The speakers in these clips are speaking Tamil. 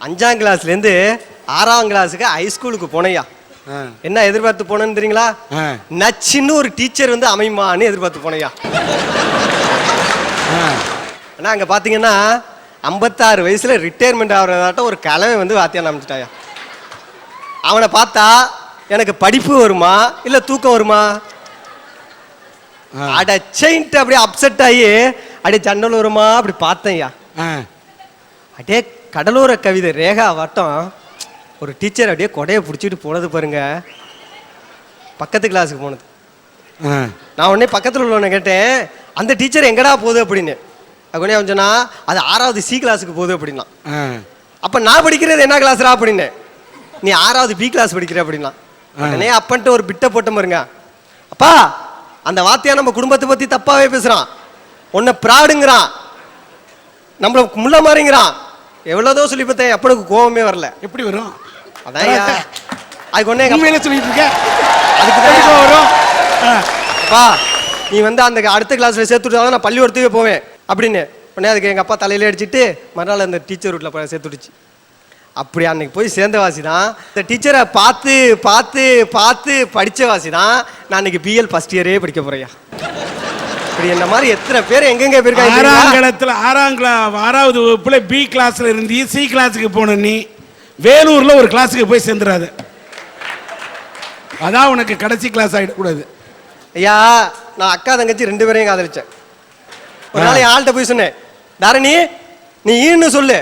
அஞ்சாம் கிளாஸ்ல இருந்து ஆறாம் கிளாஸுக்கு ஹைஸ்கூலுக்கு போனையா. என்ன எதிர்பார்த்து போனேன்னு தெரியுங்களா. நச்சுன்னு ஒரு டீச்சர் வந்து அமையுமான்னு எதிர்பார்த்து போனையா ஆ. ஆனா அங்க பாத்தீங்கன்னா ஐம்பத்தாறு வயசுல ரிட்டையர்மெண்ட் ஆகிறதாட்டம் ஒரு கலவை வந்து வாத்தியான் அமைச்சிட்டாயா அவனை பார்த்தா எனக்கு படிப்பு வருமா இல்ல தூக்கம் வருமா. அட செயின்ட்டு அப்படியே அப்செட் ஆகி அப்படியே ஜன்னல் வருமா அப்படி பார்த்தேன்யா. அப்படியே கடலோர கவிதை ரேகா வட்டம். ஒரு டீச்சர் அப்படியே கொடையை பிடிச்சிட்டு போனது பாருங்க. பக்கத்து கிளாஸுக்கு போனது. நான் உடனே பக்கத்தில் உள்ளவனை கேட்டேன் அந்த டீச்சர் எங்கடா போகுது? அப்படின்னு. உடனே அவன் சொன்னா அது ஆறாவது சி கிளாஸுக்கு போகுது அப்படின்னா. அப்போ நான் படிக்கிறது என்ன கிளாஸ்ரா அப்படின்னு. நீ ஆறாவது பி கிளாஸ் படிக்கிற? அப்படின்னா உடனே அப்பன்ட்டு ஒரு பிட்டை போட்ட பாருங்க. அப்பா அந்த வாத்தியா நம்ம குடும்பத்தை பத்தி தப்பாவே பேசுறான். உன்னை ப்ராடுங்கிறான். நம்மள முள்ள மாதிரிங்கிறான் எவ்வளோதோ சொல்லி பார்த்தேன் அப்பனுக்கு கோவமே வரல. எப்படி வரும்? அதான். அதுக்கு அப்பா- உண்மையில சொல்லிட்டு இருக்க? அதுக்கு எப்படி தான் வரும். அப்பா நீ வந்து அந்த அடுத்த கிளாஸ்ல சேர்த்து விட்டா நான் பள்ளிக்கூடத்துக்கே போவேன் அப்படின்னு. உடனே அதுக்கு எங்க அப்பா தலையில அடிச்சிட்டு மறுநாள் அந்த டீச்சர் வீட்டில் போய் சேர்த்து விட்டுச்சு அப்படி அன்னைக்கு போய் சேர்ந்த வாசி தான். இந்த டீச்சரை பார்த்து பார்த்து பார்த்து படிச்ச வாசி தான் நான் அன்னைக்கு பிஎல் ஃபர்ஸ்ட் இயரே படிக்க போறேயா இப்படி என்ன மாதிரி எத்தனை பேர் எங்கெங்க போயிருக்காங்க? கிளத்துல ஆறாம் கிளா ஆறாவது வகுப்புல பி கிளாஸ்ல இருந்து சி கிளாஸுக்கு போன நீ வேலூர்ல ஒரு கிளாஸுக்கு போய் சேர்ந்துடாத அதான் உனக்கு கடைசி கிளாஸ் ஆயிடக்கூடாது. ஐயா நான் அக்கா தங்கச்சி ரெண்டு பேரையும் காதலிச்சேன். ஒரு நாள் என் ஆள்கிட்ட போய் சொன்னேன் தாரணி நீ ஈன்னு சொல்லு.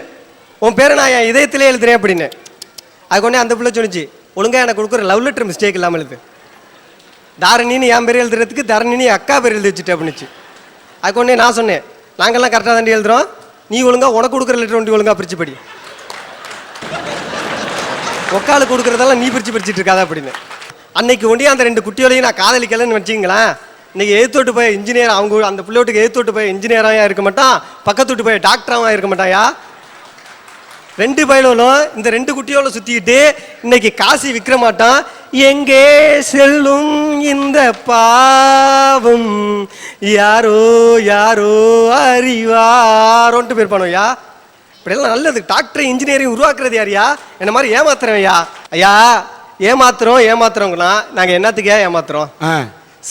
உன் பேரை நான் என் இதயத்திலே எழுதுறேன் அப்படின்னு. அதுக்கு உடனே அந்த பிள்ளை சொன்னிச்சு ஒழுங்கா எனக்கு கொடுக்குற லவ் லெட்டர் மிஸ்டேக் இல்லாமல் எழுது. தாரணின்னு என் பேர் எழுதுறதுக்கு தரணின்னு அக்கா பேர் எழுதி வச்சுட்டு அப்படின்னுச்சு. அதுக்கு உடனே நான் சொன்னேன் நாங்கெல்லாம் கரெக்டாக தாண்டி எழுதுறோம். நீ ஒழுங்கா உனக்கு கொடுக்குற லெட்டர் ஒண்டி ஒழுங்கா பிரிச்சு படி. ஒக்காலு கொடுக்குறதெல்லாம் நீ பிரிச்சு பிரிச்சுட்டு இருக்காத அப்படின்னு. அன்னைக்கு ஒண்டி அந்த ரெண்டு குட்டியோலையும் நான் காதலிக்கலன்னு வச்சிங்களேன் இன்னைக்கு எழுத்தோட்டு போய் இன்ஜினியர் அவங்க அந்த பிள்ளையோட்டுக்கு எழுத்தோட்டு போய் இன்ஜினியராக இருக்க மாட்டான் பக்கத்துட்டு போய் டாக்டராகவும் இருக்க மாட்டாயா? ரெண்டு பயலும் இந்த ரெண்டு குட்டியோட சுற்றிக்கிட்டு இன்னைக்கு காசி விற்க மாட்டான். எங்கே செல்லும் இந்த பாவம்? யாரோ யாரோ அறிவாரோன்ட்டு போயிருப்பானோ ஐயா? இப்படியெல்லாம் நல்லது. டாக்டர் இன்ஜினியரிங் உருவாக்குறது யாரியா என்ன மாதிரி ஏமாத்துறோம் ஐயா. ஐயா ஏமாத்துறோம் ஏமாத்துறோங்கன்னா நாங்கள் என்னத்துக்கே ஏமாத்துறோம்.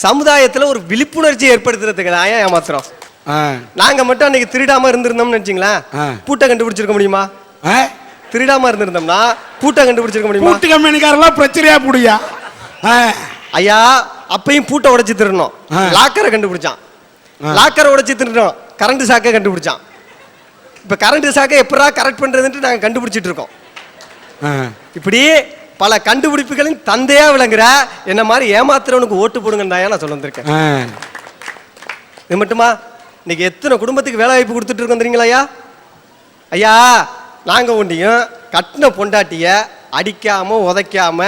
சமுதாயத்தில் ஒரு விழிப்புணர்ச்சி ஏற்படுத்துறதுக்கு தான் ஏன் ஏமாத்துறோம். நாங்கள் மட்டும் அன்னைக்கு திருடாம இருந்திருந்தோம்னு நினச்சிங்களேன். பூட்டை கண்டுபிடிச்சிருக்க முடியுமா? திருடாம இருந்திருந்தோம்னா பூட்டை கண்டுபிடிச்சிருக்க முடியுமா கூட்டு கம்பெனிக்காரெல்லாம் பிரச்சனையா புடியா. ஐயா அப்பயும் பூட்டை உடைச்சு திருடணும். லாக்கரை கண்டுபிடிச்சான். லாக்கரை உடைச்சு திருடணும் கரண்ட் சாக்கை கண்டுபிடிச்சான் இப்ப கரண்ட் சாக்கை எப்படா கரெக்ட் பண்றதுன்ட்டு நாங்க கண்டுபிடிச்சிட்டு இருக்கோம். இப்படி பல கண்டுபிடிப்புகளின் தந்தையா விளங்குற என்ன மாதிரி ஏமாத்துறவனுக்கு ஓட்டு போடுங்கன்னு நான் சொல்ல வந்திருக்கேன். இது மட்டுமா இன்னைக்கு எத்தனை குடும்பத்துக்கு வேலை வாய்ப்பு கொடுத்துட்டு இருக்கோம் தெரியுங்களா ஐயா ஐயா நாங்க ஒண்டியும் கட்டின பொண்டாட்டிய அடிக்காம உதைக்காம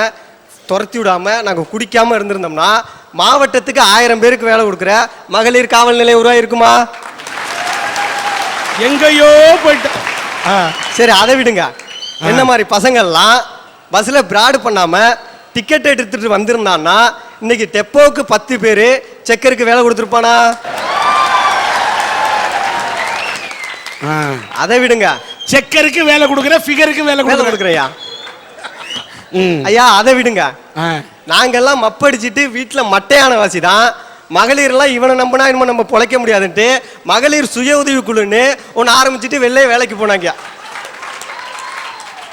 துரத்தி விடாம நாங்க குடிக்காம இருந்திருந்தோம்னா மாவட்டத்துக்கு ஆயிரம் பேருக்கு வேலை கொடுக்குற மகளிர் காவல் நிலையம் உருவாயிருக்குமா? எங்கேயோ போயிட்ட ஆ. சரி அதை விடுங்க. என்ன மாதிரி பசங்கள்லாம் பஸ்ல பிராடு பண்ணாம டிக்கெட் எடுத்துட்டு வந்திருந்தான்னா இன்னைக்கு டெப்போவுக்கு பத்து பேர் செக்கருக்கு வேலை கொடுத்துருப்பானா. அதை விடுங்க. செக்கருக்கு வேலை கொடுக்குற ஃபிகருக்கு வேலை வேலை கொடுக்குற கொடுக்குறையா. ஐயா அதை விடுங்க. நாங்கெல்லாம் மப்படிச்சிட்டு வீட்டில் மட்டையான வாசி தான் மகளிர்லாம் இவனை நம்பினா இனிமே நம்ம பொழைக்க முடியாதுன்ட்டு மகளிர் சுய உதவி குழுன்னு ஒன்று ஆரம்பிச்சுட்டு வெளிலே வேலைக்கு போனாங்க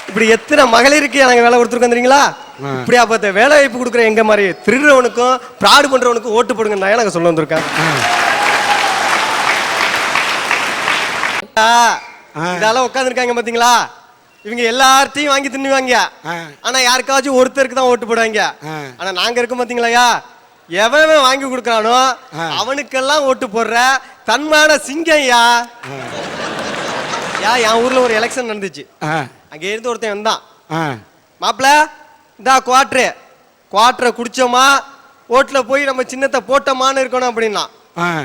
இப்படி எத்தனை மகளிருக்கு நாங்கள் வேலை கொடுத்துருக்கோம் தெரியுங்களா ஆ. இப்படி அப்போ வேலை வாய்ப்பு கொடுக்குற எங்க மாதிரி திருடுறவனுக்கும் ப்ராடு பண்றவனுக்கும் ஓட்டு போடுங்க தான் நாங்கள் சொல்ல வந்திருக்கேன். இதெல்லாம் உட்காந்துருக்காங்க பாத்தீங்களா இவங்க எல்லார்ட்டையும் வாங்கி தின்னுவாங்க. ஆனா யாருக்காச்சும் ஒருத்தருக்கு தான் ஓட்டு போடுவாங்க. ஆனா நாங்க இருக்கோம் பாத்தீங்களாயா எவன் வாங்கி கொடுக்கறானோ. அவனுக்கெல்லாம் ஓட்டு போடுற தன்மான சிங்கம் யா என் ஊர்ல ஒரு எலெக்ஷன் நடந்துச்சு. அங்க இருந்து ஒருத்தன் வந்தான். மாப்பிள இந்தா குவாட்ரு குவாட்டரை குடிச்சோமா ஓட்டுல போய் நம்ம சின்னத்தை போட்டோமான்னு இருக்கணும் அப்படின்னா.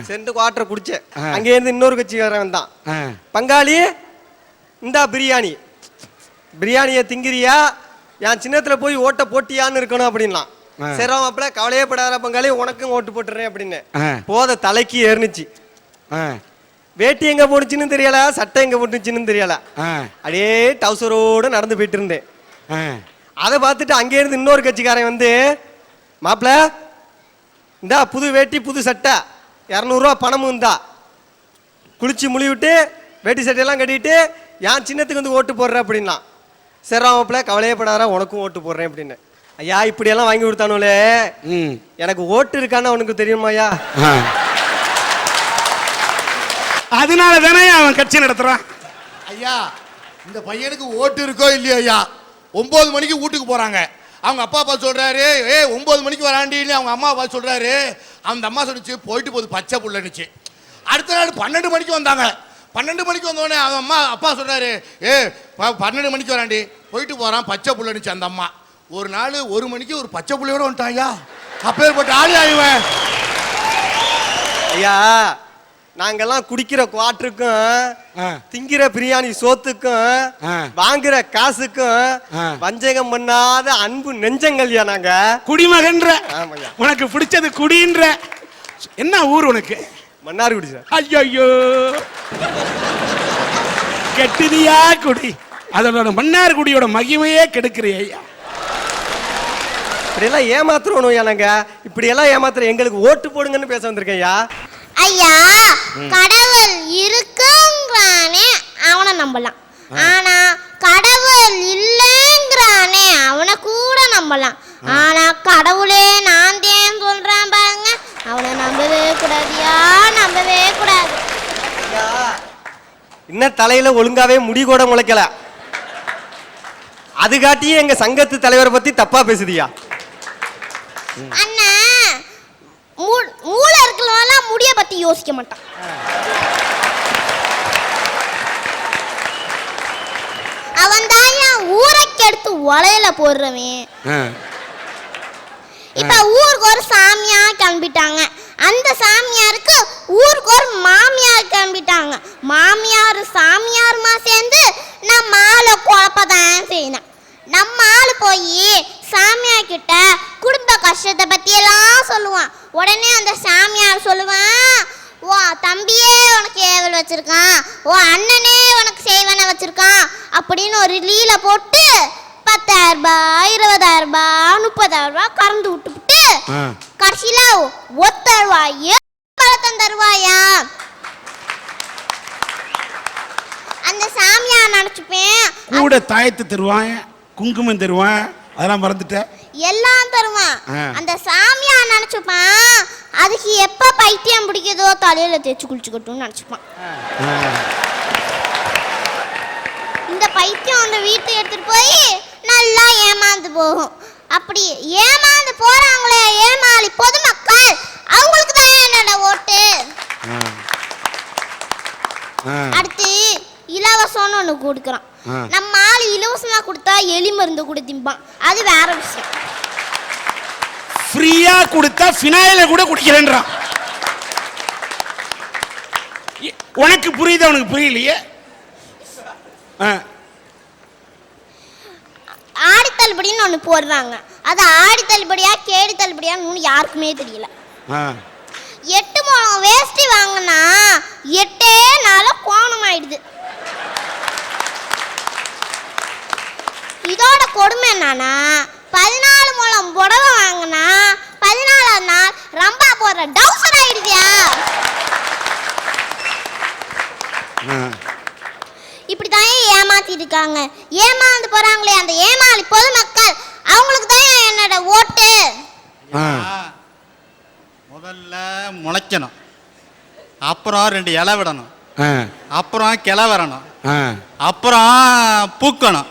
சென்று குவாட்டரை குடிச்சேன். அங்கே இருந்து இன்னொரு கட்சி வேற வந்தான் ஆ. பங்காளி இந்தா பிரியாணி பிரியாணியை திங்கிறியா என் சின்னத்துல போய் ஓட்ட போட்டியான்னு இருக்கணும் அப்படின்லாம். சரி மாப்பிள கவலையே படாத பங்காளி உனக்கும் ஓட்டு போட்டுறேன் அப்படின்னு. போத தலைக்கு ஏறினுச்சு. வேட்டி எங்க போணுச்சுன்னு தெரியல சட்டை எங்க போட்டுச்சுன்னு தெரியல அப்படியே டவுசரோட நடந்து போயிட்டு இருந்தேன். அதை பார்த்துட்டு அங்கே இருந்து இன்னொரு கட்சிக்காரன் வந்து மாப்பிள இந்தா புது வேட்டி புது சட்டை இரநூறுவா பணமும் இந்தா குளிச்சு முழிவிட்டு வேட்டி சட்டையெல்லாம் கட்டிட்டு என் சின்னத்துக்கு வந்து ஓட்டு போடுற? அப்படின்னா சரி மாப்பிள கவலையப்படாத உனக்கும் ஓட்டு போடுறேன் அப்படின்னு. ஐயா இப்படியெல்லாம் வாங்கி கொடுத்தானுலே ம், எனக்கு ஓட்டு இருக்கான்னு உனக்கு தெரியுமாய்யா ஆ. அதனால தானே அவன் கட்சி நடத்துறான்? ஐயா இந்த பையனுக்கு ஓட்டு இருக்கோ இல்லையோ ஐயா? ஒன்பது மணிக்கு வீட்டுக்கு போறாங்க. அவங்க அப்பா அப்பா சொல்கிறாரு ஏ ஒம்பது மணிக்கு வராண்டின்னு அவங்க அம்மா அப்பா சொல்கிறாரு அந்த அம்மா சொல்லிச்சு போயிட்டு போகுது பச்சை புள்ளனுச்சு அடுத்த நாள் பன்னெண்டு மணிக்கு வந்தாங்க. பன்னெண்டு மணிக்கு வந்தோடனே அவன் அம்மா அப்பா சொல்கிறாரு ஏ பன்னெண்டு மணிக்கு வராண்டி போயிட்டு போகிறான் பச்சை புள்ளனுச்சு அந்த அம்மா. ஒரு நாள் ஒரு மணிக்கு ஒரு பச்சை புள்ளையோடு வந்துட்டான் ஐயா. அப்பேற்பட்ட ஆளி ஆயிவன் ஐயா நாங்கெல்லாம் குடிக்கிற குவாட்டருக்கும் ஆ. திங்கிற பிரியாணி சோத்துக்கும். வாங்குற காசுக்கும். வஞ்சகம் பண்ணாத அன்பு நெஞ்சங்கள்யா நாங்க. குடிமகன்ற. உனக்கு பிடிச்சது குடின்ற. என்ன ஊர் உனக்கு? மன்னார்குடி சார் ஐயோ கெட்டுதியா குடி. அதோட மன்னார் குடியோட மகிமையே கெடுக்கிறிய ஐயா. இப்படியெல்லாம் ஏமாத்துறோம் நாங்க. இப்படியெல்லாம் ஏமாத்துற எங்களுக்கு ஓட்டு போடுங்கன்னு பேச வந்திருக்கேன் ஐயா ஐயா கடவுள் இருக்குங்கிறானே அவனை நம்பலாம். ஆனா கடவுள் இல்லைங்கிறானே அவனை கூட நம்பலாம். ஆனா கடவுளே நான் தான் சொல்றான் பாருங்க அவனை நம்பவே கூடாதியா நம்பவே கூடாது. ஐயா, இன்னும் தலையில ஒழுங்காவே முடி கூட முளைக்கல. அது காட்டியே எங்க சங்கத்து தலைவரை பத்தி தப்பா பேசுதியா? யோசிக்க மாட்டான் அவன் தான் என் ஊரைக்கு எடுத்து உலையில போடுறவன் இப்ப ஊருக்கு ஒரு சாமியார் கிளம்பிட்டாங்க அந்த சாமியாருக்கு ஊருக்கு ஒரு மாமியார் கிளம்பிட்டாங்க மாமியார் சாமியாருமா சேர்ந்து நம்ம ஆளை குழப்பதான் செய்யணும் நம்ம ஆளு போய் சாமியார் கிட்ட குடும்ப கஷ்டத்தை பத்தி எல்லாம் சொல்லுவான். உடனே அந்த சாமியார் சொல்லுவான் ஓ தம்பியே உனக்கு ஏவல் வச்சிருக்கான். ஓ அண்ணனே உனக்கு செய்வன வச்சிருக்கான். அப்படின்னு ஒரு லீல போட்டு ரூபாய் முப்பதாயிரம் ரூபாய் கறந்து விட்டுவிட்டு. கடைசியில ஒத்த ரூபாய் பழத்தம் தருவாயா? அந்த சாமியா நினைச்சுப்பேன். கூட தாயத்து தருவான் குங்குமம் தருவான் அதெல்லாம் மறந்துட்ட எல்லாம் தருவான். அந்த சாமியா நினைச்சுப்பான். அதுக்கு எப்ப பைத்தியம் பிடிக்குதோ தலையில தேய்ச்சி குளிச்சுக்கட்டும்னு நினைச்சுப்பான். இந்த பைத்தியம் அந்த வீட்டை எடுத்துட்டு போய் நல்லா ஏமாந்து போகும். அப்படி ஏமாந்து போறாங்களே ஏமாளி பொதுமக்கள் அவங்களுக்கு தான் என்னோட ஓட்டு? அடுத்து இலவசம்னு ஒன்று கொடுக்குறான். நம்ம ஆள் இலவசமாக கொடுத்தா எலி மருந்து கூட திம்பான். அது வேற விஷயம். ஃப்ரீயா கொடுத்தா ஃபினாயில கூட குடிக்கிறேன்றான். உனக்கு புரியுது அவனுக்கு புரியலையே? ஆடி தள்ளுபடின்னு ஒன்று போடுறாங்க. அது ஆடி தள்ளுபடியா கேடி தள்ளுபடியான்னு யாருக்குமே தெரியல. எட்டு முழம் வேஷ்டி வாங்கினா எட்டே நாள கோணம் ஆயிடுது இதோட கொடுமை என்னன்னா பதினாலு முழம் புடவை வாங்கினா பதினாலாவது நாள் ரம்பா போடுற டவுசர் ஆயிடுதியா ஆ. இப்படி தான் ஏமாத்திட்டு இருக்காங்க ஏமாந்து போறாங்களே அந்த ஏமாளி பொதுமக்கள் அவங்களுக்கு தான் என்னோட ஓட்டு. முதல்ல முளைக்கணும் அப்புறம் ரெண்டு இலை விடணும் ஆ. அப்புறம் கிளை வரணும் ஆ. அப்புறம் பூக்கணும்.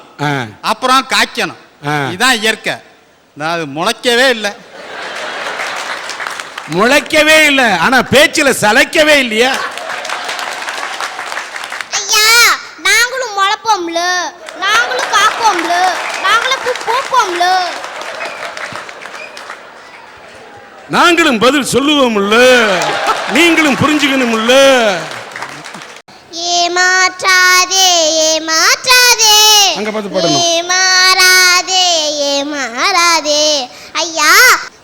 அப்புறம் காய்க்கணும். ஆ. இதுதான் இயற்கை. நான் அது முளைக்கவே இல்லை. முளைக்கவே இல்லை. ஆனா பேச்சுல சளைக்கவே இல்லையா. ஐயா நாங்களும் முளைப்போம்ல. நாங்களும் காப்போம்ல. நாங்களும் பூப்போம்ல. நாங்களும் பதில் சொல்லுவோம்ல நீங்களும் புரிஞ்சுக்கணும்ல ஏமாற்றாதே ஏமாற்றாதே. அங்க பார்த்து பாடணும். ஏமாறாதே ஏமாறாதே ஐயா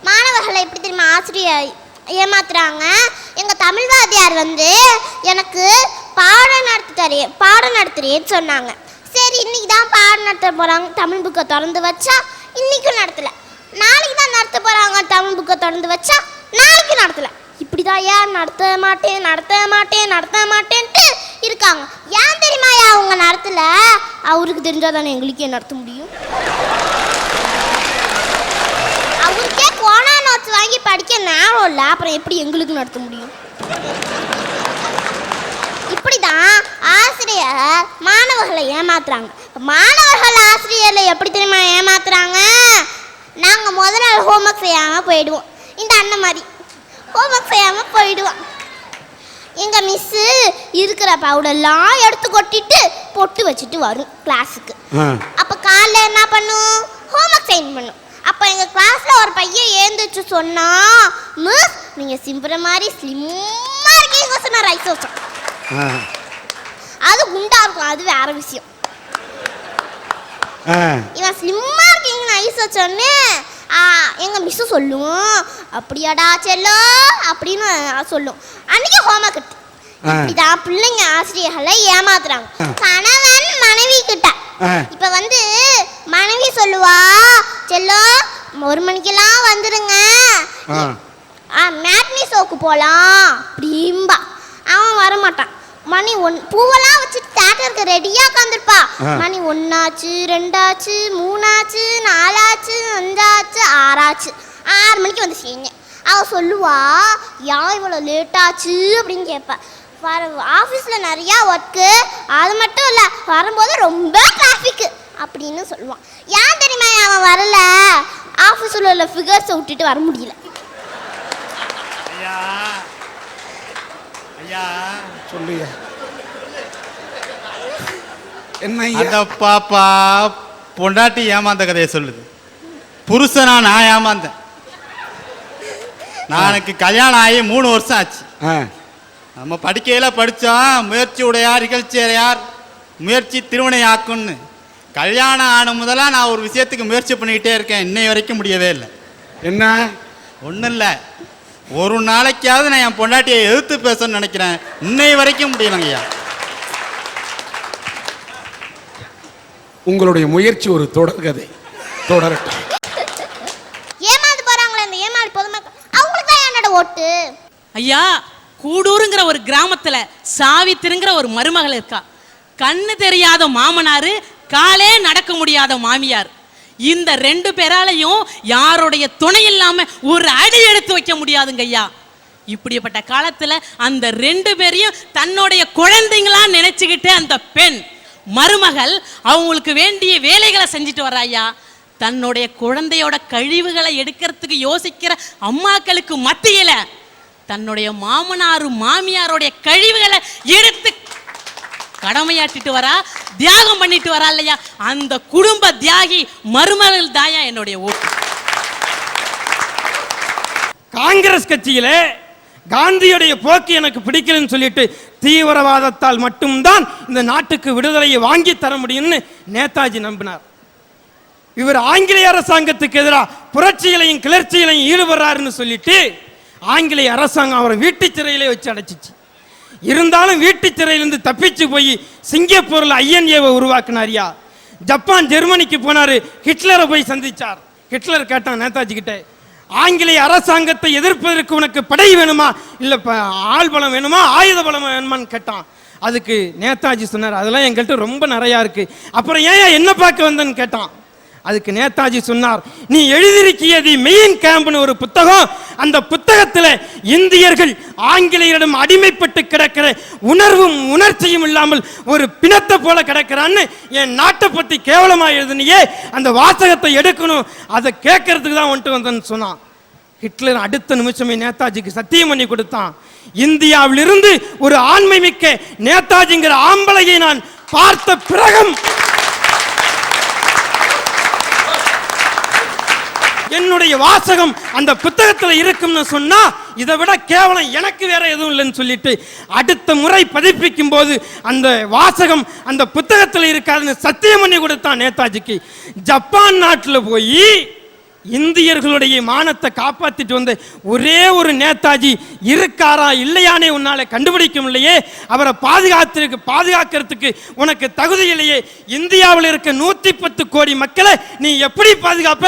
மாணவர்களை எப்படி தெரியுமா ஆசிரியர் ஏமாத்துறாங்க? எங்க தமிழ் வாத்தியார் வந்து எனக்கு பாடம் நடத்துறே பாடம் நடத்துறேன்னு சொன்னாங்க. சரி இன்னைக்கு தான் பாடம் நடத்த போறாங்க. தமிழ் புக்கை திறந்து வச்சா இன்னைக்கும் நடத்தல. நாளைக்கு தான் நடத்த போறாங்க. தமிழ் புக்கை திறந்து வச்சா நாளைக்கு நடத்தல. இப்படிதான் ஏன் நடத்த மாட்டேன் நடத்த மாட்டேன் நடத்த மாட்டேன்ட்டு இருக்காங்க ஏன் தெரியுமா அவங்க நடத்தல? அவருக்கு தெரிஞ்சாதானே எங்களுக்கே நடத்த முடியும். அவருக்கே கோனா நோட்ஸ் வாங்கி படிக்க நேரம் இல்லை. அப்புறம் எப்படி எங்களுக்கு நடத்த முடியும்? இப்படிதான் ஆசிரியர் மாணவர்களை ஏமாத்துறாங்க. மாணவர்கள் ஆசிரியர்களை எப்படி தெரியுமா ஏமாத்துறாங்க? நாங்க முத நாள் ஹோம்ஒர்க் செய்யாம போயிடுவோம். இந்த அண்ணன் மாதிரி. ஹோம்ஒர்க் செய்யாம போயிடுவோம் எங்க மிஸ்ஸு இருக்கிற பவுடர்லாம் எடுத்து கொட்டிட்டு பொட்டு வச்சுட்டு வரும் கிளாஸுக்கு. அப்ப காலைல என்ன பண்ணும்? ஹோம்ஒர்க் சைன் பண்ணும். அப்ப எங்க கிளாஸ்ல ஒரு பையன் ஏந்திரிச்சு சொன்னா மிஸ் நீங்க சிம்புற மாதிரி ஸ்லிம்மா இருக்கீங்க சொன்ன ரைஸ் வச்சோம். அது குண்டா இருக்கும். அது வேற விஷயம். இவன் ஸ்லிம்மா இருக்கீங்கன்னு ஐஸ் வச்சோன்னே எங்க மிஸ் சொல்லும். அப்படியாடா செல்லோ அப்படின்னு சொல்லும். அன்னைக்கு ஹோம்ஒர்க் ஆ. இப்படிதான் பிள்ளைங்க ஆசிரியர்களை ஏமாத்துறாங்க. கணவன் மனைவி கிட்ட. இப்ப வந்து மனைவி சொல்லுவா செல்லம் ஒரு மணிக்கெல்லாம் வந்துருங்க. மேட்னி ஷோக்கு போகலாம் அப்படிம்பா. அவன் வரமாட்டான். மணி ஒன் பூவெல்லாம் வச்சுட்டு தேட்டருக்கு ரெடியாக உட்காந்துருப்பா. மணி ஒன்னாச்சு ரெண்டாச்சு மூணாச்சு நாலாச்சு அஞ்சாச்சு ஆறாச்சு. ஆறு மணிக்கு வந்து செய்யுங்க அவ சொல்லுவா ஏன் இவ்வளோ லேட்டாச்சு அப்படின்னு கேட்பா. வர ஆஃபீஸில் நிறையா ஒர்க்கு அது மட்டும் இல்லை வரும்போது ரொம்ப டிராஃபிக்கு அப்படின்னு சொல்லுவான் ஏன் தெரியுமா அவன் வரல? ஆஃபீஸில் உள்ள ஃபிகர்ஸை விட்டுட்டு வர முடியல. ஐயா ஐயா சொல்லுயா என்ன அந்த பாப்பா பொண்டாட்டி ஏமாந்த கதையை சொல்லுது. புருஷனா நான் ஏமாந்தேன். நான் எனக்கு கல்யாணம் ஆகி மூணு வருஷம் ஆச்சு. நம்ம படிக்கையில படித்தோம் முயற்சி உடையார் இகழ்ச்சியறையார் முயற்சி திருவினையாக்கும்னு கல்யாணம் ஆன முதல்ல நான் ஒரு விஷயத்துக்கு முயற்சி பண்ணிக்கிட்டே இருக்கேன். இன்னை வரைக்கும் முடியவே இல்லை. என்ன? ஒன்றும் இல்லை. ஒரு நாளைக்காவது நான் என் பொண்டாட்டியை எதிர்த்து பேசணும்னு நினைக்கிறேன். இன்னை வரைக்கும் முடியலங்கய்யா. உங்களுடைய முயற்சி ஒரு தொடர் கதை. தொடரட்டும். ஏமாந்து போறாங்களே இந்த ஏமாளி பொதுமக்கள். அவங்களுக்கு தான் என்னோட ஓட்டு. ஐயா கூடூருங்கிற ஒரு கிராமத்துல சாவித்திருங்கிற ஒரு மருமகள் இருக்கா. கண்ணு தெரியாத மாமனாரு காலே நடக்க முடியாத மாமியார். இந்த ரெண்டு பேராலையும் யாருடைய துணை இல்லாம ஒரு அடி எடுத்து வைக்க முடியாதுங்க ஐயா. இப்படிப்பட்ட காலத்துல அந்த ரெண்டு பேரையும் தன்னுடைய குழந்தைங்களா நினைச்சுக்கிட்டு அந்த பெண் மருமகள் அவங்களுக்கு வேண்டிய வேலைகளை செஞ்சுட்டு வர்றா ஐயா தன்னுடைய குழந்தையோட கழிவுகளை எடுக்கிறதுக்கு யோசிக்கிற அம்மாக்களுக்கு மத்தியில தன்னுடைய மாமனாரும் மாமியாருடைய கழிவுகளை எடுத்து கடமையாட்டிட்டு வரா தியாகம் பண்ணிட்டு வரா இல்லையா? அந்த குடும்ப தியாகி மருமகள் தாயா என்னுடைய ஓட்டு காங்கிரஸ் கட்சியில காந்தியுடைய போக்கு எனக்கு பிடிக்கலன்னு சொல்லிட்டு தீவிரவாதத்தால் மட்டும்தான் இந்த நாட்டுக்கு விடுதலையை வாங்கி தர முடியும்னு நேதாஜி நம்பினார். இவர் ஆங்கிலேய அரசாங்கத்துக்கு எதிராக புரட்சிகளையும் கிளர்ச்சிகளையும் ஈடுபடுறாருன்னு சொல்லிட்டு ஆங்கிலேய அரசாங்கம் அவரை வீட்டுச் சிறையிலே வச்சு அடைச்சிச்சு. இருந்தாலும் வீட்டு சிறையிலிருந்து தப்பிச்சு போய் சிங்கப்பூரில் ஐஎன்ஏவை உருவாக்குனாரியா ஜப்பான் ஜெர்மனிக்கு போனாரு ஹிட்லரை போய் சந்திச்சார். ஹிட்லர் கேட்டான் நேதாஜி கிட்ட ஆங்கிலேய அரசாங்கத்தை எதிர்ப்பதற்கு உனக்கு படை வேணுமா? இல்லை ப- ஆள் பலம் வேணுமா? ஆயுத பலம் வேணுமான்னு கேட்டான். அதுக்கு நேதாஜி சொன்னார். அதெல்லாம் எங்கள்கிட்ட ரொம்ப நிறையா இருக்கு. அப்புறம் ஏன் என்ன பார்க்க வந்தேன்னு கேட்டான். அதுக்கு நேதாஜி சொன்னார் நீ எழுதியிருக்கிய தி மெயின் கேம்ப்னு ஒரு புத்தகம். அந்த புத்தகத்தில் இந்தியர்கள் ஆங்கிலேயரிடம் அடிமைப்பட்டு கிடக்கிற உணர்வும் உணர்ச்சியும் இல்லாமல் ஒரு பிணத்தை போல கிடக்கிறான்னு என் நாட்டை பற்றி கேவலமாக எழுதுனியே. அந்த வாசகத்தை எடுக்கணும். அதை கேட்கறதுக்கு தான் வந்துட்டு வந்தேன்னு சொன்னான். ஹிட்லர் அடுத்த நிமிஷமே நேதாஜிக்கு சத்தியம் பண்ணி கொடுத்தான். இந்தியாவிலிருந்து ஒரு ஆண்மை மிக்க நேதாஜிங்கிற ஆம்பளையை நான் பார்த்த பிறகும் என்னுடைய வாசகம் அந்த புத்தகத்தில் இருக்கும்னு சொன்னா இதை விட கேவலம் எனக்கு வேற எதுவும் இல்லைன்னு சொல்லிட்டு அடுத்த முறை பதிப்பிக்கும் போது அந்த வாசகம் அந்த புத்தகத்தில் இருக்காதுன்னு சத்தியம் பண்ணி கொடுத்தான் நேதாஜிக்கு. ஜப்பான் நாட்டில் போய் இந்தியர்களுடைய மானத்தை காப்பாற்றிட்டு வந்த ஒரே ஒரு நேதாஜி இருக்காரா இல்லையானே உன்னால கண்டுபிடிக்க முடியலையே அவரை பாதுகாத்திருக்கு பாதுகாக்கிறதுக்கு உனக்கு தகுதி இல்லையே. இந்தியாவில் இருக்க நூற்றி பத்து கோடி மக்களை நீ எப்படி பாதுகாப்ப?